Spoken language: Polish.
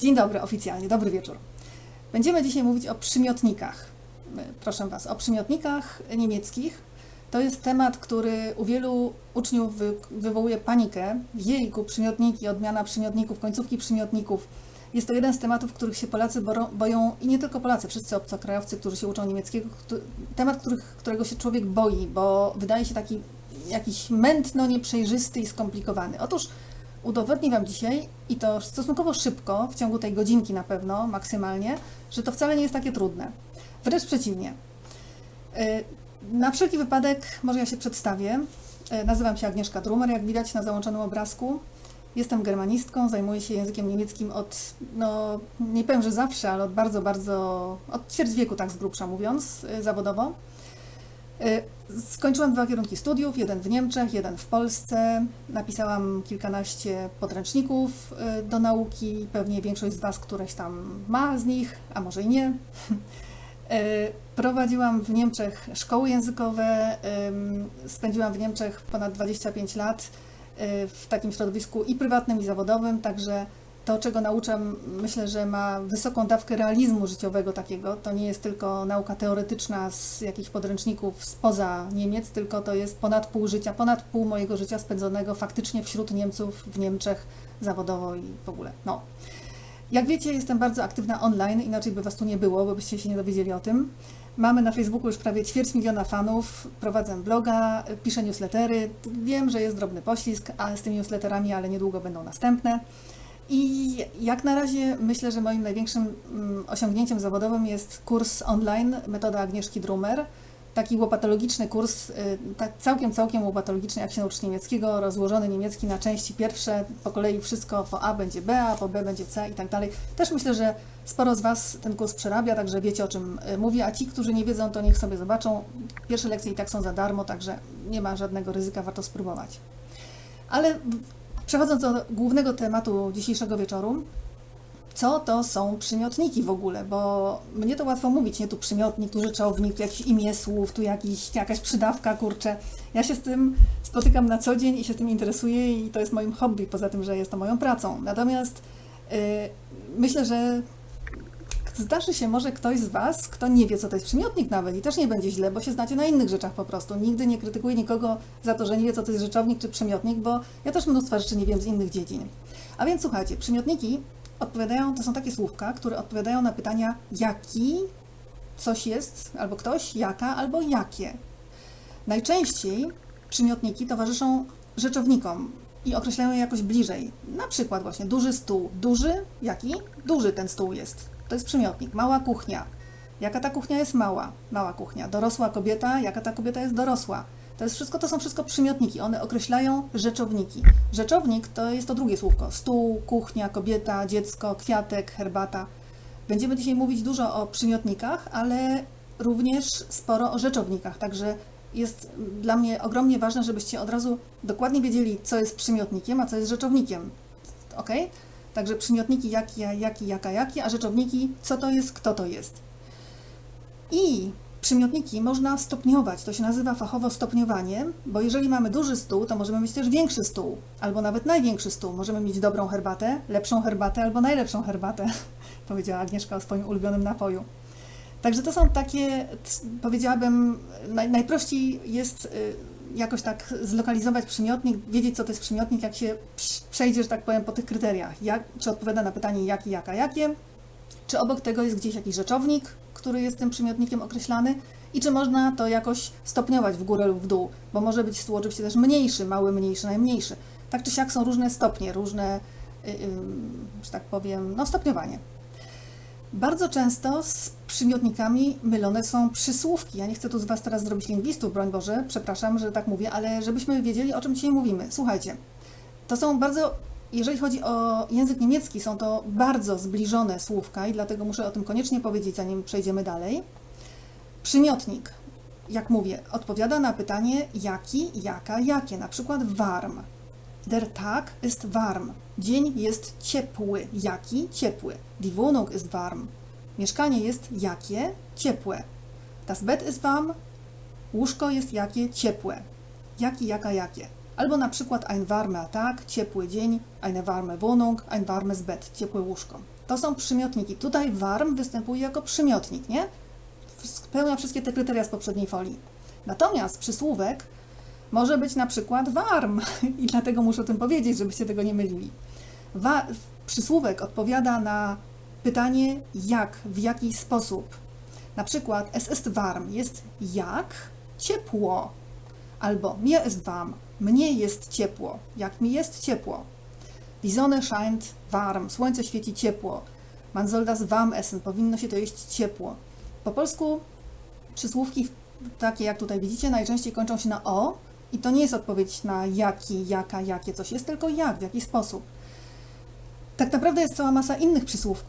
Dzień dobry, oficjalnie, dobry wieczór. Będziemy dzisiaj mówić o przymiotnikach. Proszę Was, o przymiotnikach niemieckich. To jest temat, który u wielu uczniów wy, wywołuje panikę. Jejku, przymiotniki, odmiana przymiotników, końcówki przymiotników. Jest to jeden z tematów, których się Polacy boją i nie tylko Polacy, wszyscy obcokrajowcy, którzy się uczą niemieckiego. Temat, którego się człowiek boi, bo wydaje się taki jakiś mętno, nieprzejrzysty i skomplikowany. Otóż udowodnię Wam dzisiaj, i to stosunkowo szybko, w ciągu tej godzinki na pewno, maksymalnie, że to wcale nie jest takie trudne. Wręcz przeciwnie. Y, Na wszelki wypadek, może ja się przedstawię. Y, Nazywam się Agnieszka Drumer, jak widać na załączonym obrazku. Jestem germanistką, zajmuję się językiem niemieckim od, no nie powiem, że zawsze, ale od bardzo, bardzo, od ćwierć wieku, tak z grubsza mówiąc, y, zawodowo. Y, Skończyłam dwa kierunki studiów, jeden w Niemczech, jeden w Polsce. Napisałam kilkanaście podręczników y, do nauki. Pewnie większość z Was któreś tam ma z nich, a może i nie. Y, Prowadziłam w Niemczech szkoły językowe. Spędziłam w Niemczech ponad 25 lat w takim środowisku i prywatnym, i zawodowym, także to, czego nauczam, myślę, że ma wysoką dawkę realizmu życiowego takiego. To nie jest tylko nauka teoretyczna z jakichś podręczników spoza Niemiec, tylko to jest ponad pół życia, ponad pół mojego życia spędzonego faktycznie wśród Niemców w Niemczech zawodowo i w ogóle. No. Jak wiecie, jestem bardzo aktywna online, inaczej by Was tu nie było, bo byście się nie dowiedzieli o tym. Mamy na Facebooku już prawie ćwierć miliona fanów, prowadzę bloga, piszę newslettery. Wiem, że jest drobny poślizg a z tymi newsletterami, ale niedługo będą następne. I jak na razie myślę, że moim największym mm, osiągnięciem zawodowym jest kurs online Metoda Agnieszki Drumer. Taki łopatologiczny kurs, y, całkiem, całkiem łopatologiczny, jak się nauczyć niemieckiego, rozłożony niemiecki na części pierwsze, po kolei wszystko po A będzie B, a po B będzie C i tak dalej. Też myślę, że sporo z Was ten kurs przerabia, także wiecie o czym y, mówię, a ci, którzy nie wiedzą, to niech sobie zobaczą. Pierwsze lekcje i tak są za darmo, także nie ma żadnego ryzyka, warto spróbować. Ale Przechodząc do głównego tematu dzisiejszego wieczoru, co to są przymiotniki w ogóle? Bo mnie to łatwo mówić, nie tu przymiotnik, tu rzeczownik, tu jakieś imię słów, tu jakiś, jakaś przydawka, kurczę. Ja się z tym spotykam na co dzień i się tym interesuję i to jest moim hobby, poza tym, że jest to moją pracą. Natomiast yy, myślę, że zdarzy się może ktoś z Was, kto nie wie, co to jest przymiotnik nawet i też nie będzie źle, bo się znacie na innych rzeczach po prostu. Nigdy nie krytykuję nikogo za to, że nie wie, co to jest rzeczownik czy przymiotnik, bo ja też mnóstwa rzeczy nie wiem z innych dziedzin. A więc słuchajcie, przymiotniki odpowiadają, to są takie słówka, które odpowiadają na pytania jaki coś jest, albo ktoś, jaka, albo jakie. Najczęściej przymiotniki towarzyszą rzeczownikom i określają je jakoś bliżej. Na przykład właśnie duży stół. Duży? Jaki? Duży ten stół jest. To jest przymiotnik. Mała kuchnia. Jaka ta kuchnia jest mała? Mała kuchnia. Dorosła kobieta? Jaka ta kobieta jest dorosła? To jest wszystko, to są wszystko przymiotniki. One określają rzeczowniki. Rzeczownik to jest to drugie słówko. Stół, kuchnia, kobieta, dziecko, kwiatek, herbata. Będziemy dzisiaj mówić dużo o przymiotnikach, ale również sporo o rzeczownikach. Także jest dla mnie ogromnie ważne, żebyście od razu dokładnie wiedzieli, co jest przymiotnikiem, a co jest rzeczownikiem. Ok? Także przymiotniki jaki, jaki, jaka, jaki, a rzeczowniki co to jest, kto to jest. I przymiotniki można stopniować. To się nazywa fachowo stopniowanie, bo jeżeli mamy duży stół, to możemy mieć też większy stół, albo nawet największy stół. Możemy mieć dobrą herbatę, lepszą herbatę albo najlepszą herbatę, powiedziała Agnieszka o swoim ulubionym napoju. Także to są takie, powiedziałabym, naj, najprościej jest y, jakoś tak zlokalizować przymiotnik, wiedzieć co to jest przymiotnik, jak się przejdzie, że tak powiem, po tych kryteriach. Jak, czy odpowiada na pytanie jaki, jaka, jakie, czy obok tego jest gdzieś jakiś rzeczownik, który jest tym przymiotnikiem określany i czy można to jakoś stopniować w górę lub w dół, bo może być stół oczywiście też mniejszy, mały, mniejszy, najmniejszy. Tak czy siak są różne stopnie, różne, y, y, że tak powiem, no stopniowanie. Bardzo często z przymiotnikami mylone są przysłówki. Ja nie chcę tu z Was teraz zrobić lingwistów, broń Boże, przepraszam, że tak mówię, ale żebyśmy wiedzieli, o czym dzisiaj mówimy. Słuchajcie, to są bardzo, jeżeli chodzi o język niemiecki, są to bardzo zbliżone słówka i dlatego muszę o tym koniecznie powiedzieć, zanim przejdziemy dalej. Przymiotnik, jak mówię, odpowiada na pytanie jaki, jaka, jakie, na przykład warm. Der Tag ist warm. Dzień jest ciepły. Jaki? Ciepły. Die Wohnung ist warm. Mieszkanie jest jakie? Ciepłe. Das Bett ist warm. Łóżko jest jakie? Ciepłe. Jaki, jaka, jakie. Albo na przykład ein warmer Tag, ciepły dzień, eine warme Wohnung, ein warmes Bett, ciepłe łóżko. To są przymiotniki. Tutaj warm występuje jako przymiotnik, nie? Spełnia wszystkie te kryteria z poprzedniej folii. Natomiast przysłówek może być na przykład warm i dlatego muszę o tym powiedzieć, żebyście tego nie mylili. Wa- przysłówek odpowiada na pytanie jak, w jaki sposób. Na przykład es ist warm jest jak ciepło, albo mir ist warm, mnie jest ciepło, jak mi jest ciepło. Die Sonne scheint warm, słońce świeci ciepło. Man soll das warm essen, powinno się to jeść ciepło. Po polsku przysłówki takie jak tutaj widzicie najczęściej kończą się na o i to nie jest odpowiedź na jaki, jaka, jakie coś jest, tylko jak, w jaki sposób. Tak naprawdę jest cała masa innych przysłówków.